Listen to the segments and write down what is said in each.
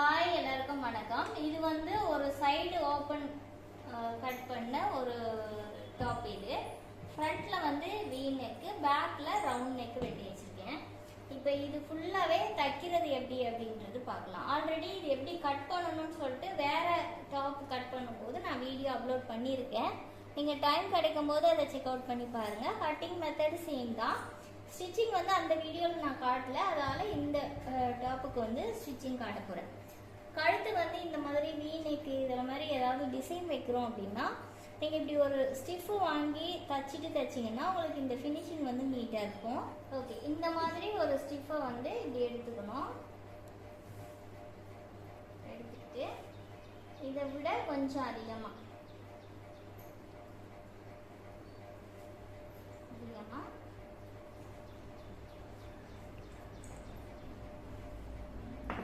Hi எல்லாருக்கும் வணக்கம். இது வந்து ஒரு சைடு ஓப்பன் கட் பண்ண ஒரு டாப் இது. ஃப்ரண்ட்ல வந்து வீ நெக்கு பேக்ல ரவுண்ட் நெக் வெட்டி வச்சிருக்கேன். இப்போ இது ஃபுல்லாவே தைக்கிறது எப்படி அப்படின்றது பார்க்கலாம். ஆல்ரெடி இது எப்படி கட் பண்ணணும்னு சொல்லிட்டு வேற டாப் கட் பண்ணும்போது நான் வீடியோ அப்லோட் பண்ணியிருக்கேன். நீங்கள் டைம் கிடைக்கும் போது அதை செக் அவுட் பண்ணி பாருங்க. கட்டிங் மெத்தட் சேம் தான். ஸ்டிச்சிங் வந்து அந்த வீடியோவில் நான் காட்டல. அதனால இந்த டாப்புக்கு வந்து ஸ்டிச்சிங் காட்ட போகிறேன் கழுத்து வந்து இந்த மாதிரி வீ நெக்கு இதில் மாதிரி ஏதாவது டிசைன் வைக்கிறோம் அப்படின்னா நீங்கள் இப்படி ஒரு ஸ்டிஃபு வாங்கி தச்சுட்டு தைச்சிங்கன்னா உங்களுக்கு இந்த ஃபினிஷிங் வந்து நீட்டாக இருக்கும். ஓகே இந்த மாதிரி ஒரு ஸ்டிஃபை வந்து இப்படி எடுத்துக்கணும். எடுத்துக்கிட்டு இதை விட கொஞ்சம் அதிகமாக அதிகமாக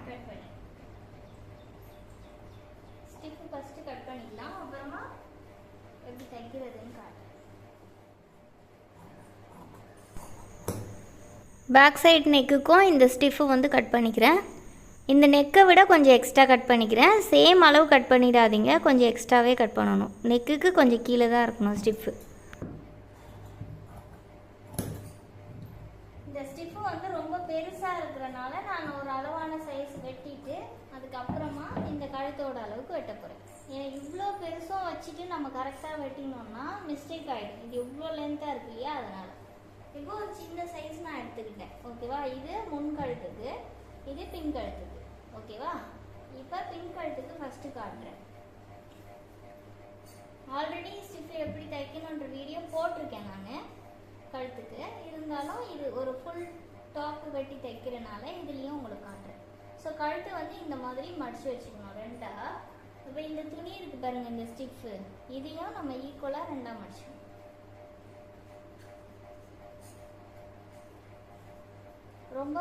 கட் பண்ணி ஸ்டிஃப் ஃபர்ஸ்ட் கட் பண்ணிக்கலாம் அப்புறமா எப்படி தைக்கிறதுன்னு காட்டுறேன் பேக் சைடு நெக்குக்கும் இந்த ஸ்டிஃபு வந்து கட் பண்ணிக்கிறேன். இந்த நெக்கை விட கொஞ்சம் எக்ஸ்ட்ரா கட் பண்ணிக்கிறேன். சேம் அளவு கட் பண்ணிடாதீங்க. கொஞ்சம் எக்ஸ்ட்ராவே கட் பண்ணணும். நெக்குக்கு கொஞ்சம் கீழே தான் இருக்கணும் ஸ்டிஃபு. இந்த ஸ்டிஃபு வந்து ரொம்ப பெருசாக இருக்கிறனால நான் ஒரு அளவான சைஸ் வெட்டிட்டு அதுக்கப்புறமா இந்த கழுத்தோட அளவுக்கு வெட்ட போகிறேன் ஏன்னா இவ்வளோ பெருசும் வச்சுட்டு நம்ம கரெக்டாக வெட்டினோம்னா மிஸ்டேக் ஆகிடும் இது இவ்வளோ லென்த்தாக இருக்கு இல்லையா? அதனால். இப்போ ஒரு சின்ன சைஸ் நான் எடுத்துக்கிட்டேன். ஓகேவா? இது முன் கழுத்துக்கு இது பின் கழுத்துக்கு. ஓகேவா? இப்போ பின் கழுத்துக்கு ஃபஸ்ட்டு காட்டுறேன். ஆல்ரெடி ஸ்டிஃப் எப்படி தைக்கணுன்ற வீடியோ போட்டிருக்கேன் நான். கழுத்துக்கு. இருந்தாலும் இது ஒரு ஃபுல் டாப் வெட்டி தைக்கிறனால இதுலேயும் உங்களுக்கு காட்டுறேன். ஸோ கழுத்து வந்து இந்த மாதிரி மடிச்சு வச்சுக்கணும் ரெண்டா. இப்போ இந்த துணி இருக்கு பாருங்க இந்த ஸ்டிஃப் இதையும் நம்ம ஈக்குவலாக ரெண்டாக மடிச்சுக்கணும். ரொம்ப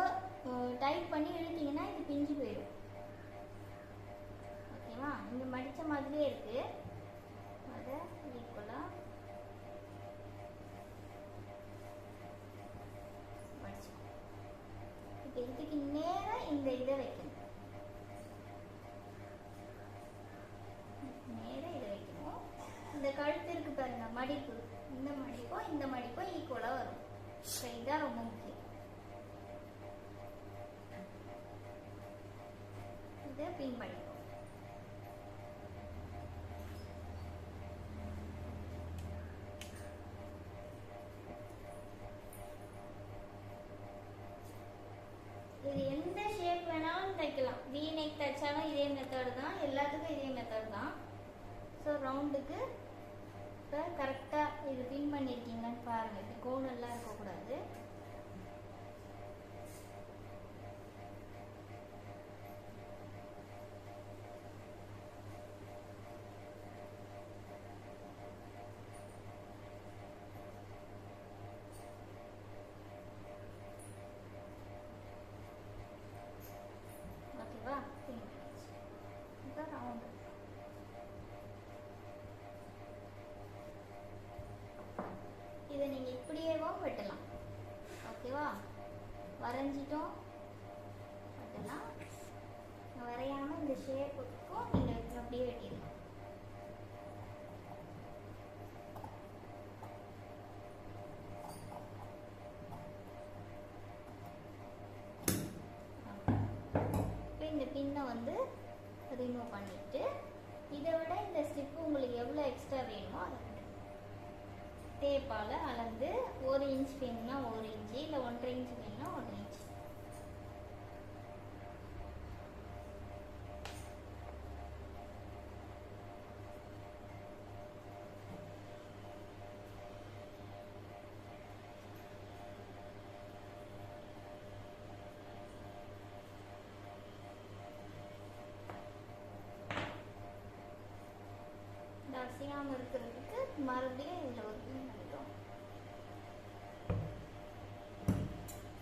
டைட் பண்ணி இழுத்தீங்கன்னா இது பிஞ்சு போயிடும். ஓகேவா இங்கே மடித்த மாதிரியே இருக்கு. அதை ஈக்குவலாக மடிச்சுக்கணும் இப்போ இதுக்கு நேராக இந்த இதை வைக்கணும் நேரா இதை வைக்கணும் இந்த கழுத்து இருக்கு பாருங்க மடிப்பு இந்த மடிப்பும் இந்த மடிப்பும் ஈக்குவலாக வரும் ஸோ இதுதான் ரொம்ப முக்கியம் க்ளீன் பண்ணிக்கோங்க இது எந்த ஷேப் வேணாலும் தைக்கலாம். வி நெக் தைச்சாலும் இதே மெத்தடு தான். எல்லாத்துக்கும் இதே மெத்தடு தான். ஸோ ரவுண்டுக்கு இப்போ கரெக்டாக இது பின் பண்ணியிருக்கீங்கன்னு பாருங்கள் இப்படி கோணெல்லாம் இருக்கக்கூடாது ஓகேவா பின் பண்ணியாச்சு இப்போ ரவுண்டு இதை நீங்கள் இப்படியேவும் வெட்டலாம் ஓகேவா வரைஞ்சிட்டோம் வெட்டலாம் வரையாமல் இந்த ஷேப்புக்கும் நீங்கள் அப்படியே வெட்டிடலாம் இப்போ இந்த பின்னை வந்து ரிமூவ் பண்ணிட்டு இதை விட இந்த ஸ்டிப்பு உங்களுக்கு எவ்வளோ எக்ஸ்ட்ரா வேணுமோ அதை டேப்பால் அளந்து ஒரு இன்ச் வேணும்னா ஒரு இன்ச்சு இல்லை ஒன்றரை இன்ச் வேணும்னா ஒன்றரை இன்ச் இந்த இருக்கிறதுக்கு மறுபடியும் இதில் ஒரு e பண்ணிட்டோம்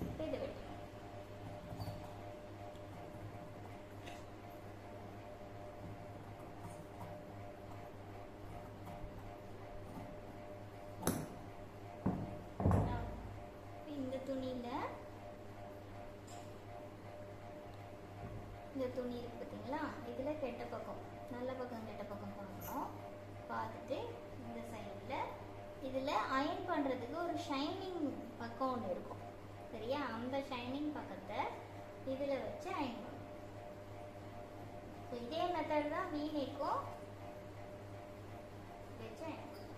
இப்போ வெட்டணும் இந்த துணியில் இந்த துணி இருக்கு பார்த்தீங்களா இதில் கெட்ட பக்கம் நல்ல பக்கம் கெட்ட பக்கம் பார்க்கணும் பார்த்துட்டு இந்த சைடில் இதில் அயன் பண்ணுறதுக்கு ஒரு ஷைனிங் பக்கம் ஒன்று இருக்கும். சரியா? அந்த ஷைனிங் பக்கத்தை இதில் வச்சு அயன் பண்ணும் இதே மெத்தட் தான் வீணைக்கும் வச்சு அயன் பண்ணணும்.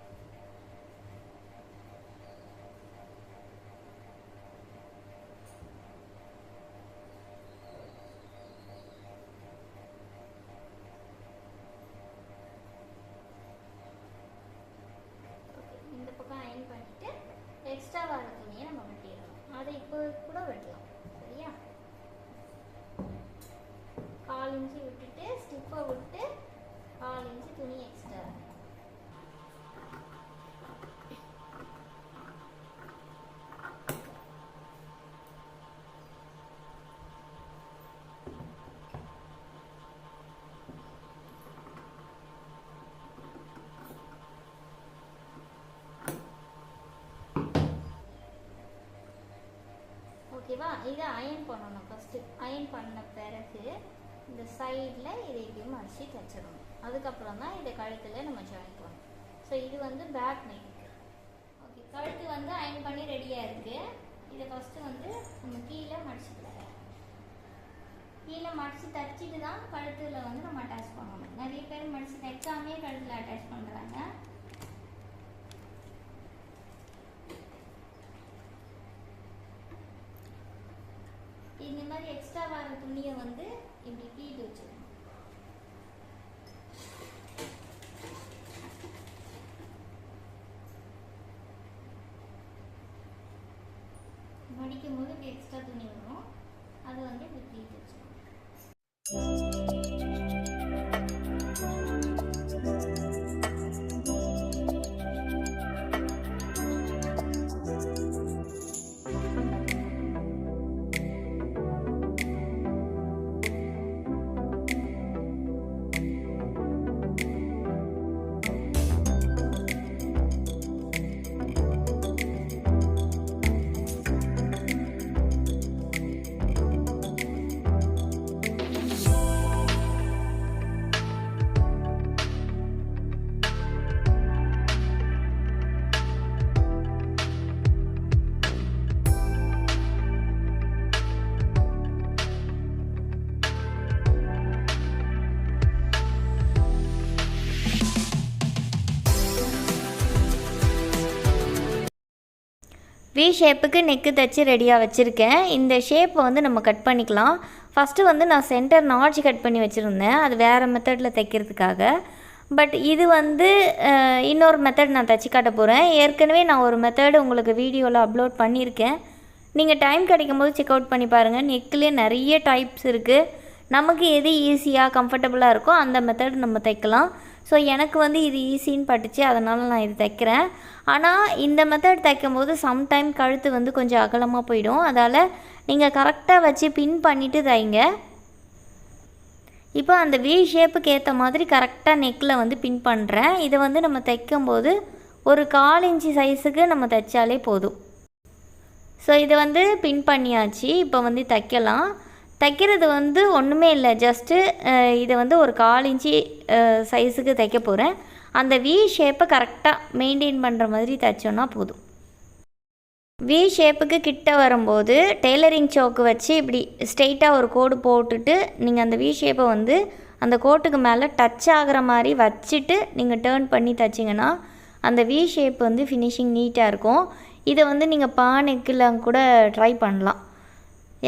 Okay, இந்த பக்கம் அயன் பண்ணிட்டு எக்ஸ்ட்ரா வர துணியை நம்ம வெட்டிடணும் அதை இப்போ கூட வெட்டலாம் சரியா கால் இன்ச்சு விட்டுட்டு விட்டு ஆறு இன்ச்சு துணி எக்ஸ்ட்ரா ஓகேவா இதை அயன் பண்ணணும் ஃபஸ்ட்டு அயன் பண்ண பிறகு இந்த சைடில் இதை இப்படி மடிச்சு தைச்சிடணும் அதுக்கப்புறம் தான் இதை கழுத்தில் நம்ம ஜாயின் பண்ணணும். ஸோ இது வந்து பேக் நெக் ஓகே கழுத்து வந்து அயன் பண்ணி ரெடியாக இருக்குது இதை ஃபஸ்ட்டு வந்து நம்ம கீழே மடிச்சுக்கலாம் கீழே மடித்து தைச்சிட்டு தான் கழுத்தில் வந்து நம்ம அட்டாச் பண்ணணும். நிறைய பேர் மடித்து தைக்காமே கழுத்தில் அட்டாச் பண்ணுறாங்க இந்த மாதிரி எக்ஸ்ட்ரா வர துணியை வந்து இப்படி கீழே வச்சிடணும் மடிக்கும் போது எக்ஸ்ட்ரா துணி வரும். அது வந்து இப்படி வி ஷேப்புக்கு நெக்கு தைச்சி ரெடியாக வச்சுருக்கேன். இந்த ஷேப்பை வந்து நம்ம கட் பண்ணிக்கலாம். ஃபஸ்ட்டு வந்து நான் சென்டர் நாட்ச் கட் பண்ணி வச்சுருந்தேன். அது வேறு மெத்தடில் தைக்கிறதுக்காக. பட் இது வந்து இன்னொரு மெத்தட் நான் தைச்சி காட்ட போகிறேன் ஏற்கனவே நான் ஒரு மெத்தடு உங்களுக்கு வீடியோவில் அப்லோட் பண்ணியிருக்கேன். நீங்கள் டைம் கிடைக்கும் போது செக் அவுட் பண்ணி பாருங்கள் நெக்லேயே நிறைய டைப்ஸ் இருக்குது நமக்கு எது ஈஸியாக கம்ஃபர்டபுளாக இருக்கோ அந்த மெத்தட் நம்ம தைக்கலாம். ஸோ எனக்கு வந்து இது ஈஸின்னு பட்டுச்சு. அதனால் நான் இது தைக்கிறேன். ஆனால் இந்த மெத்தட் தைக்கும்போது சம்டைம் கழுத்து வந்து கொஞ்சம் அகலமாக போயிடும். அதால் நீங்கள் கரெக்டாக வச்சு பின் பண்ணிவிட்டு தைங்க. இப்போ அந்த வி ஷேப்புக்கு ஏற்ற மாதிரி கரெக்டாக நெக்கில் வந்து பின் பண்ணுறேன் இதை வந்து நம்ம தைக்கும்போது ஒரு கால் இன்ச்சு சைஸுக்கு நம்ம தைச்சாலே போதும். ஸோ இதை வந்து பின் பண்ணியாச்சு. இப்போ வந்து தைக்கலாம். தைக்கிறது வந்து ஒன்றுமே இல்லை. ஜஸ்ட்டு இதை வந்து ஒரு கால் இன்ச்சு சைஸுக்கு தைக்க போகிறேன் அந்த வி ஷேப்பை கரெக்டாக மெயின்டைன் பண்ணுற மாதிரி தைச்சோன்னா போதும். வி ஷேப்புக்கு கிட்ட வரும்போது டெய்லரிங் சோக்கு வச்சு இப்படி ஸ்ட்ரெயிட்டாக ஒரு கோடு போட்டுட்டு நீங்கள் அந்த வி ஷேப்பை வந்து அந்த கோட்டுக்கு மேலே டச் ஆகிற மாதிரி வச்சுட்டு நீங்கள் டேர்ன் பண்ணி தைச்சிங்கன்னா அந்த வி ஷேப் வந்து ஃபினிஷிங் நீட்டாக இருக்கும். இதை வந்து நீங்கள் பானைக்கில் கூட ட்ரை பண்ணலாம்.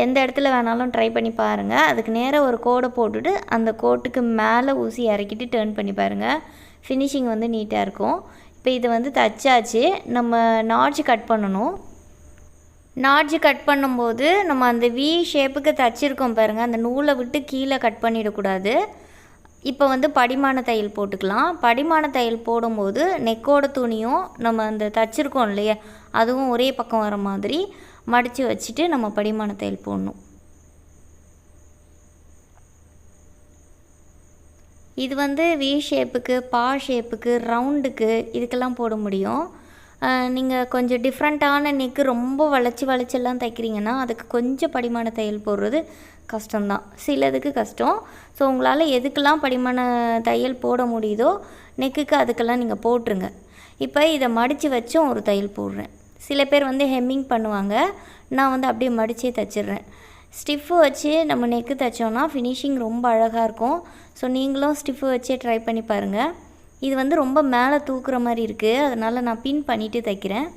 எந்த இடத்துல வேணாலும் ட்ரை பண்ணி பாருங்கள் அதுக்கு நேராக ஒரு கோடை போட்டுட்டு அந்த கோட்டுக்கு மேலே ஊசி இறக்கிட்டு டேர்ன் பண்ணி பாருங்கள் ஃபினிஷிங் வந்து நீட்டாக இருக்கும். இப்போ இது வந்து தச்சாச்சு. நம்ம நாட்ஜ் கட் பண்ணணும். நாட்ஜு கட் பண்ணும்போது நம்ம அந்த வி ஷேப்புக்கு தச்சிருக்கோம் பாருங்கள் அந்த நூலை விட்டு கீழே கட் பண்ணிடக்கூடாது. இப்போ வந்து படிமான தையல் போட்டுக்கலாம். படிமான தையல் போடும்போது நெக்கோட துணியும் நம்ம அந்த தச்சிருக்கோம் இல்லையா? அதுவும் ஒரே பக்கம் வர மாதிரி. மடித்து வச்சுட்டு நம்ம படிமான தையல் போடணும். இது வந்து வி ஷேப்புக்கு பா ஷேப்புக்கு ரவுண்டுக்கு இதுக்கெல்லாம் போட முடியும். நீங்கள் கொஞ்சம் டிஃப்ரெண்ட்டான நெக்கு ரொம்ப வளைச்சி வளைச்செல்லாம் தைக்கிறீங்கன்னா அதுக்கு கொஞ்சம் படிமான தையல் போடுறது கஷ்டம்தான். சிலதுக்கு கஷ்டம். ஸோ உங்களால் எதுக்கெல்லாம் படிமான தையல் போட முடியுதோ நெக்குக்கு அதுக்கெல்லாம் நீங்கள் போட்டுருங்க. இப்போ இதை மடித்து வச்சும் ஒரு தையல் போடுறேன். சில பேர் வந்து ஹெம்மிங் பண்ணுவாங்க. நான் வந்து அப்படியே மடித்தே தைச்சிடுறேன். ஸ்டிஃப் வச்சு நம்ம நெக்கு தைச்சோன்னா ஃபினிஷிங் ரொம்ப அழகாக இருக்கும். ஸோ நீங்களும் ஸ்டிஃப்பு வச்சே ட்ரை பண்ணி பாருங்கள் இது வந்து ரொம்ப மேலே தூக்குற மாதிரி இருக்குது அதனால் நான் பின் பண்ணிவிட்டு தைக்கிறேன்.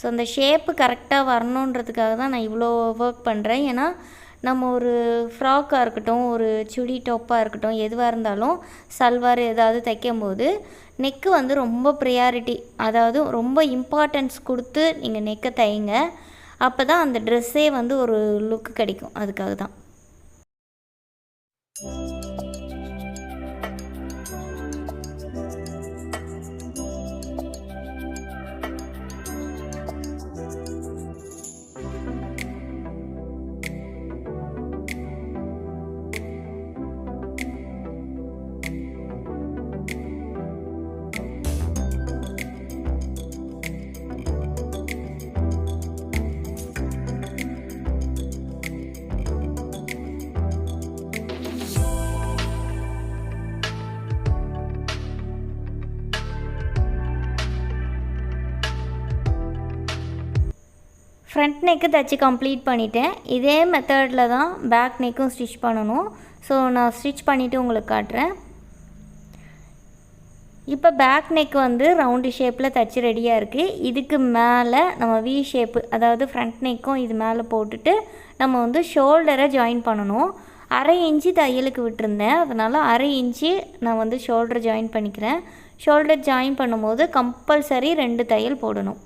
ஸோ அந்த ஷேப்பு கரெக்டாக வரணுன்றதுக்காக தான் நான் இவ்வளோ ஒர்க் பண்ணுறேன் ஏன்னா நம்ம ஒரு ஃப்ராக்காக இருக்கட்டும் ஒரு சுடி டாப்பாக இருக்கட்டும் எதுவாக இருந்தாலும் சல்வார் ஏதாவது தைக்கும்போது நெக்கு வந்து ரொம்ப ப்ரியாரிட்டி அதாவது ரொம்ப இம்பார்ட்டன்ஸ் கொடுத்து நீங்கள் நெக்கை தைங்க. அப்போ தான் அந்த ட்ரெஸ்ஸே வந்து ஒரு லுக் கிடைக்கும். அதுக்காக தான் ஃப்ரண்ட் நெக்கு தைச்சி கம்ப்ளீட் பண்ணிட்டேன். இதே மெத்தடில் தான் பேக் நெக்கும் ஸ்டிச் பண்ணணும். ஸோ நான் ஸ்டிச் பண்ணிவிட்டு உங்களுக்கு காட்டுறேன். இப்போ பேக் நெக் வந்து ரவுண்டு ஷேப்பில் தச்சு ரெடியாக இருக்குது இதுக்கு மேலே நம்ம வி ஷேப்பு அதாவது ஃப்ரண்ட் நெக்கும் இது மேலே போட்டுட்டு நம்ம வந்து ஷோல்டரை ஜாயின் பண்ணணும். அரை இன்ச்சு தையலுக்கு விட்டுருந்தேன். அதனால் அரை இன்ச்சு நான் வந்து ஷோல்டர் ஜாயின் பண்ணிக்கிறேன். ஷோல்டர் ஜாயின் பண்ணும்போது கம்பல்சரி ரெண்டு தையல் போடணும்.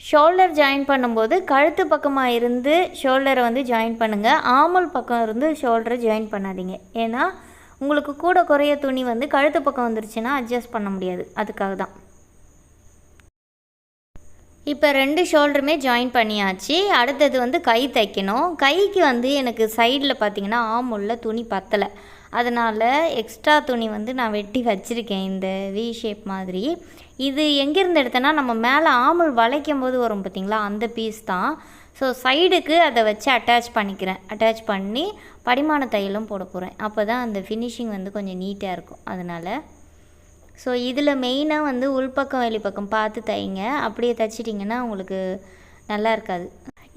ஷோல்டர் ஜாயின் பண்ணும்போது கழுத்து பக்கமாக இருந்து ஷோல்டரை வந்து ஜாயின் பண்ணுங்கள் ஆமல் பக்கம் இருந்து ஷோல்டரை ஜாயின் பண்ணாதீங்க. ஏன்னா உங்களுக்கு கூட குறைய துணி வந்து கழுத்து பக்கம் வந்துருச்சுன்னா அட்ஜஸ்ட் பண்ண முடியாது. அதுக்காக தான். இப்போ ரெண்டு ஷோல்டருமே ஜாயின் பண்ணியாச்சு. அடுத்தது வந்து கை தைக்கணும். கைக்கு வந்து எனக்கு சைடில் பார்த்தீங்கன்னா ஆமுள்ள துணி பத்தலை. அதனால் எக்ஸ்ட்ரா துணி வந்து நான் வெட்டி வச்சுருக்கேன். இந்த வி ஷேப் மாதிரி. இது எங்கேருந்து எடுத்தேன்னா நம்ம மேலே ஆமுல் வளைக்கும் போது வரும் பார்த்தீங்களா அந்த பீஸ் தான். ஸோ சைடுக்கு அதை வச்சு அட்டாச் பண்ணிக்கிறேன். அட்டாச் பண்ணி படிமான தையலும் போட போகிறேன் அப்போ தான் அந்த ஃபினிஷிங் வந்து கொஞ்சம் நீட்டாக இருக்கும். அதனால் ஸோ இதில் மெயினாக வந்து உள்பக்கம் வெளிப்பக்கம் பார்த்து தைங்க. அப்படியே தைச்சிட்டிங்கன்னா உங்களுக்கு நல்லா இருக்காது.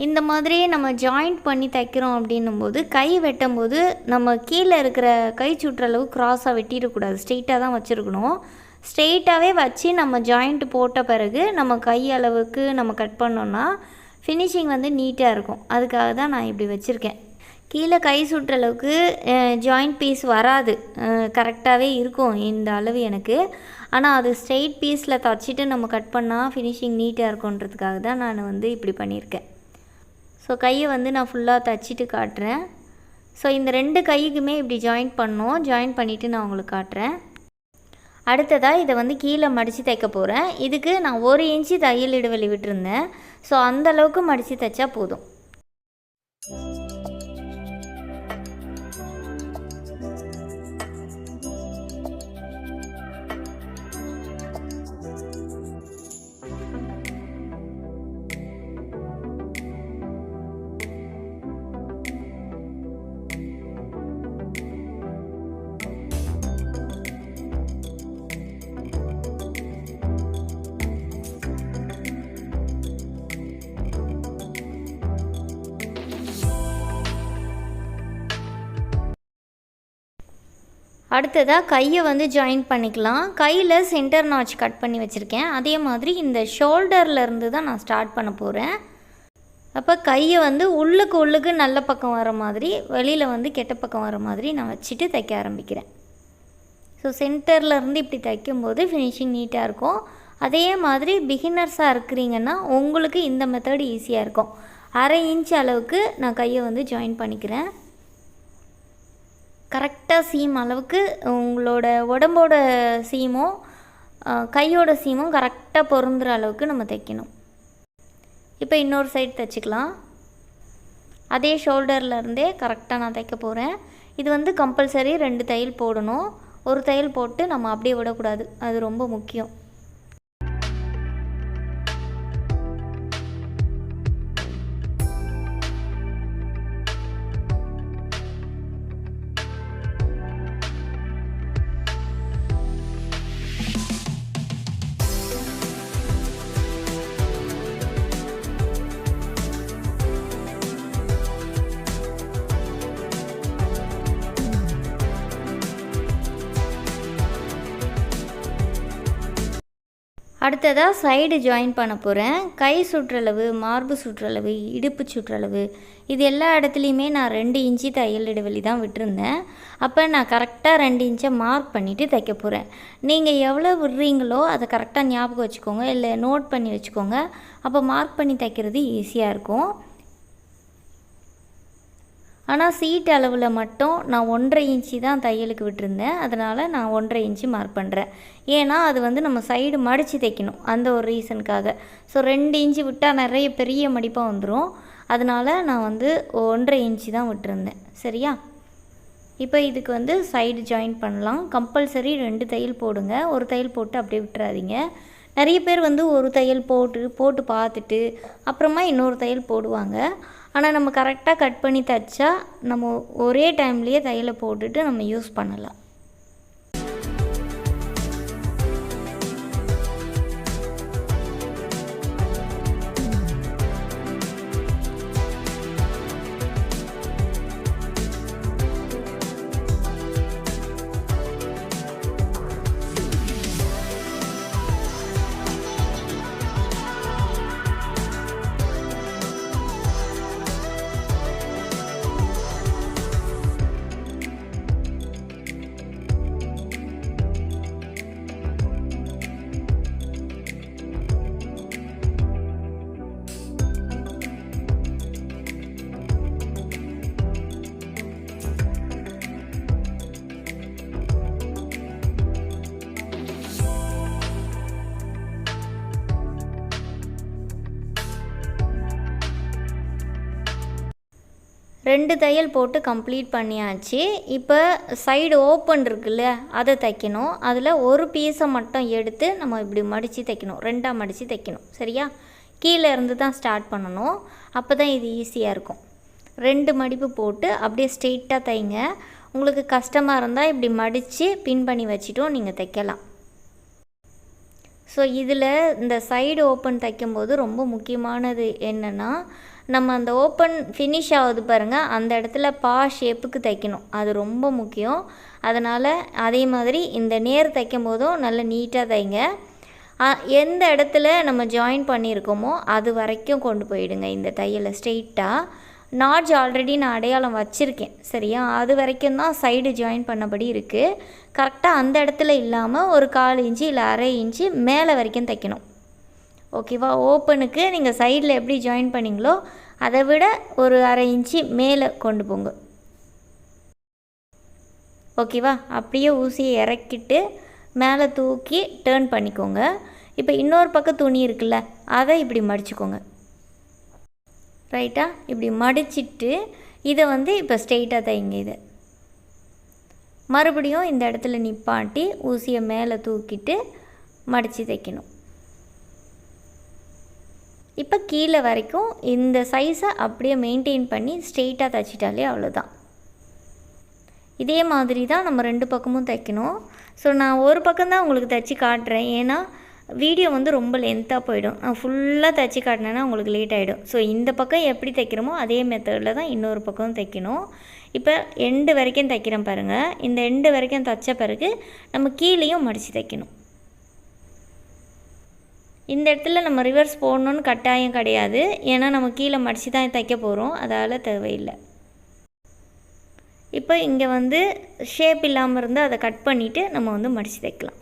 இந்த மாதிரி நம்ம ஜாயிண்ட் பண்ணி தைக்கிறோம் அப்படின்னும் போது கை வெட்டும் போது நம்ம கீழே இருக்கிற கை சுற்றளவு க்ராஸாக வெட்டிடக்கூடாது ஸ்ட்ரெயிட்டாக தான் வச்சுருக்கணும். ஸ்ட்ரெயிட்டாகவே வச்சு நம்ம ஜாயிண்ட் போட்ட பிறகு நம்ம கை அளவுக்கு நம்ம கட் பண்ணோன்னா ஃபினிஷிங் வந்து நீட்டாக இருக்கும். அதுக்காக தான் நான் இப்படி வச்சுருக்கேன். கீழே கை சுற்றளவுக்கு ஜாயிண்ட் பீஸ் வராது. கரெக்டாகவே இருக்கும் இந்த அளவு எனக்கு. ஆனால் அது ஸ்ட்ரெயிட் பீஸில் தச்சுட்டு நம்ம கட் பண்ணால் ஃபினிஷிங் நீட்டாக இருக்குன்றதுக்காக தான் நான் வந்து இப்படி பண்ணியிருக்கேன் ஸோ கையை வந்து நான் ஃபுல்லாக தச்சிட்டு காட்டுறேன். ஸோ இந்த ரெண்டு கைக்குமே இப்படி ஜாயின் பண்ணோம். ஜாயின் பண்ணிவிட்டு நான் உங்களுக்கு காட்டுறேன். அடுத்ததாக இதை வந்து கீழே மடித்து தைக்க போகிறேன் இதுக்கு நான் ஒரு இன்ச்சு தையல் இடுவெளி விட்டுருந்தேன். ஸோ அந்த அளவுக்கு மடித்து தைச்சா போதும். அடுத்ததாக கையை வந்து ஜாயின் பண்ணிக்கலாம். கையில் சென்டர் நாச் கட் பண்ணி வச்சுருக்கேன். அதே மாதிரி இந்த ஷோல்டர்லேருந்து தான் நான் ஸ்டார்ட் பண்ண போகிறேன் அப்போ கையை வந்து உள்ளுக்கு உள்ளுக்கு நல்ல பக்கம் வர மாதிரி வெளியில் வந்து கெட்ட பக்கம் வர மாதிரி நான் வச்சுட்டு தைக்க ஆரம்பிக்கிறேன். ஸோ சென்டர்லேருந்து இப்படி தைக்கும்போது ஃபினிஷிங் நீட்டாக இருக்கும். அதே மாதிரி பிகினர்ஸாக இருக்கிறீங்கன்னா உங்களுக்கு இந்த மெத்தட் ஈஸியாக இருக்கும். அரை இன்ச் அளவுக்கு நான் கையை வந்து ஜாயின் பண்ணிக்கிறேன். கரெக்டாக சீம் அளவுக்கு உங்களோட உடம்போட சீமும் கையோட சீமும் கரெக்டாக பொருந்துகிற அளவுக்கு நம்ம தைக்கணும். இப்போ இன்னொரு சைடு தைச்சிக்கலாம். அதே ஷோல்டர்லேருந்தே கரெக்டாக நான் தைக்க போகிறேன் இது வந்து கம்பல்சரி ரெண்டு தையல் போடணும். ஒரு தையல் போட்டு நம்ம அப்படியே விடக்கூடாது. அது ரொம்ப முக்கியம். அடுத்ததாக சைடு ஜாயின் பண்ண போகிறேன் கை சுற்றளவு மார்பு சுற்றளவு இடுப்பு சுற்றளவு இது எல்லா இடத்துலையுமே நான் ரெண்டு இன்ச்சு தையல் இடைவெளி தான் விட்டுருந்தேன். அப்போ நான் கரெக்டாக ரெண்டு இன்ச்சை மார்க் பண்ணிவிட்டு தைக்க போகிறேன் நீங்கள் எவ்வளோ விடுறீங்களோ அதை கரெக்டாக ஞாபகம் வச்சுக்கோங்க. இல்லை நோட் பண்ணி வச்சுக்கோங்க. அப்போ மார்க் பண்ணி தைக்கிறது ஈஸியாக இருக்கும். ஆனால் சீட் அளவில் மட்டும் நான் ஒன்றரை இன்ச்சு தான் தையலுக்கு விட்டுருந்தேன். அதனால் நான் ஒன்றரை இன்ச்சு மார்க் பண்ணுறேன் ஏன்னா அது வந்து நம்ம சைடு மடித்து தைக்கணும். அந்த ஒரு ரீசனுக்காக ஸோ ரெண்டு இன்ச்சு விட்டால் நிறைய பெரிய மடிப்பாக வந்துடும் அதனால் நான் வந்து ஒன்றரை இன்ச்சு தான் விட்டுருந்தேன். சரியா? இப்போ இதுக்கு வந்து சைடு ஜாயின் பண்ணலாம். கம்பல்சரி ரெண்டு தையல் போடுங்க. ஒரு தையல் போட்டு அப்படியே விட்டுறாதீங்க. நிறைய பேர் வந்து ஒரு தையல் போட்டு போட்டு பார்த்துட்டு அப்புறமா இன்னொரு தையல் போடுவாங்க. ஆனால் நம்ம கரெக்டாக கட் பண்ணி தைச்சா நம்ம ஒரே டைம்லேயே தையலை போட்டுட்டு நம்ம யூஸ் பண்ணலாம். ரெண்டு தையல் போட்டு கம்ப்ளீட் பண்ணியாச்சு. இப்போ சைடு ஓப்பன் இருக்குல்ல அதை தைக்கணும். அதில் ஒரு பீஸை மட்டும் எடுத்து நம்ம இப்படி மடித்து தைக்கணும். ரெண்டாக மடித்து தைக்கணும். சரியா? கீழே இருந்து தான் ஸ்டார்ட் பண்ணணும். அப்போ தான் இது ஈஸியாக இருக்கும். ரெண்டு மடிப்பு போட்டு அப்படியே ஸ்ட்ரெயிட்டாக தைங்க. உங்களுக்கு கஷ்டமாக இருந்தால் இப்படி மடித்து பின் பண்ணி வச்சுட்டும் நீங்கள் தைக்கலாம். ஸோ இதில் இந்த சைடு ஓப்பன் தைக்கும்போது ரொம்ப முக்கியமானது என்னென்னா நம்ம அந்த ஓப்பன் ஃபினிஷ் ஆகுது பாருங்கள் அந்த இடத்துல பா ஷேப்புக்கு தைக்கணும். அது ரொம்ப முக்கியம். அதனால் அதே மாதிரி இந்த நேர் தைக்கும் போதும் நல்ல நீட்டாக தைங்க. எந்த இடத்துல நம்ம ஜாயின் பண்ணியிருக்கோமோ அது வரைக்கும் கொண்டு போயிடுங்க இந்த தையலை ஸ்ட்ரெயிட்டாக நாட்ஜ் ஆல்ரெடி நான் அடையாளம் வச்சுருக்கேன் சரியா? அது வரைக்கும் தான் சைடு ஜாயின் பண்ணபடி இருக்குது கரெக்டாக அந்த இடத்துல இல்லாமல் ஒரு கால் இன்ச்சு இல்லை அரை இன்ச்சு மேலே வரைக்கும் தைக்கணும். ஓகேவா? ஓப்பனுக்கு நீங்கள் சைடில் எப்படி ஜாயின் பண்ணீங்களோ அதை விட ஒரு அரை இன்ச்சு மேலே கொண்டு போங்க. ஓகேவா? அப்படியே ஊசியை இறக்கிட்டு மேலே தூக்கி டேர்ன் பண்ணிக்கோங்க. இப்போ இன்னொரு பக்கம் துணி இருக்குல்ல அதை இப்படி மடிச்சுக்கோங்க. ரைட்டா? இப்படி மடிச்சிட்டு இதை வந்து இப்போ ஸ்ட்ரெயிட்டாக தைங்க இதை. மறுபடியும் இந்த இடத்துல நிப்பாட்டி ஊசியை மேலே தூக்கிட்டு மடித்து தைக்கணும். இப்போ கீழே வரைக்கும் இந்த சைஸை அப்படியே மெயின்டைன் பண்ணி ஸ்ட்ரெயிட்டாக தைச்சிட்டாலே அவ்வளோதான் இதே மாதிரி தான் நம்ம ரெண்டு பக்கமும் தைக்கணும். ஸோ நான் ஒரு பக்கம் தான் உங்களுக்கு தைச்சி காட்டுறேன். ஏன்னா வீடியோ வந்து ரொம்ப லென்த்தாக போயிடும். நான் ஃபுல்லாக தைச்சி காட்டினேன்னா உங்களுக்கு லேட் ஆகிடும் ஸோ இந்த பக்கம் எப்படி தைக்கிறோமோ அதே மெத்தடில் தான் இன்னொரு பக்கம் தைக்கணும். இப்போ எண்டு வரைக்கும் தைக்கிறேன் பாருங்கள் இந்த எண்டு வரைக்கும் தைச்ச பிறகு நம்ம கீழேயும் மடித்து தைக்கணும். இந்த இடத்துல நம்ம ரிவர்ஸ் போடணுன்னு கட்டாயம் கிடையாது. ஏன்னா நம்ம கீழே மடித்து தான் தைக்க போகிறோம் அதால் தேவையில்லை. இப்போ இங்கே வந்து ஷேப் இல்லாமல் இருந்தால் அதை கட் பண்ணிவிட்டு நம்ம வந்து மடித்து தைக்கலாம்.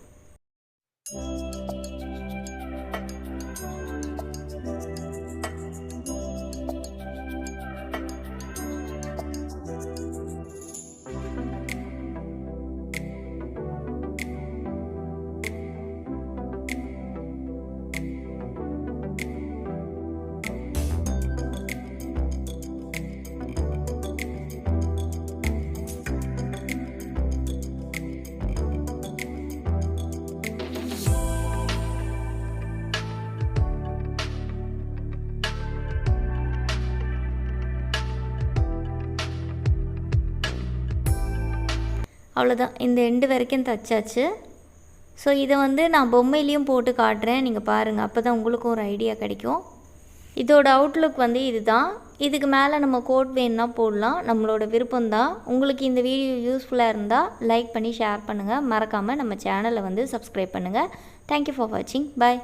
அவ்வளோதான் இந்த எண்டு வரைக்கும் தைச்சாச்சு. ஸோ இதை வந்து நான் பொம்மையிலையும் போட்டு காட்டுறேன். நீங்கள் பாருங்கள் அப்போ தான் உங்களுக்கும் ஒரு ஐடியா கிடைக்கும். இதோட அவுட்லுக் வந்து இதுதான். இதுக்கு மேலே நம்ம கோட் வேணுன்னா போடலாம். நம்மளோட விருப்பம்தான். உங்களுக்கு இந்த வீடியோ யூஸ்ஃபுல்லாக இருந்தால் லைக் பண்ணி ஷேர் பண்ணுங்கள் மறக்காமல் நம்ம சேனலை வந்து சப்ஸ்கிரைப் பண்ணுங்கள் தேங்க்யூ ஃபார் வாட்சிங் பாய்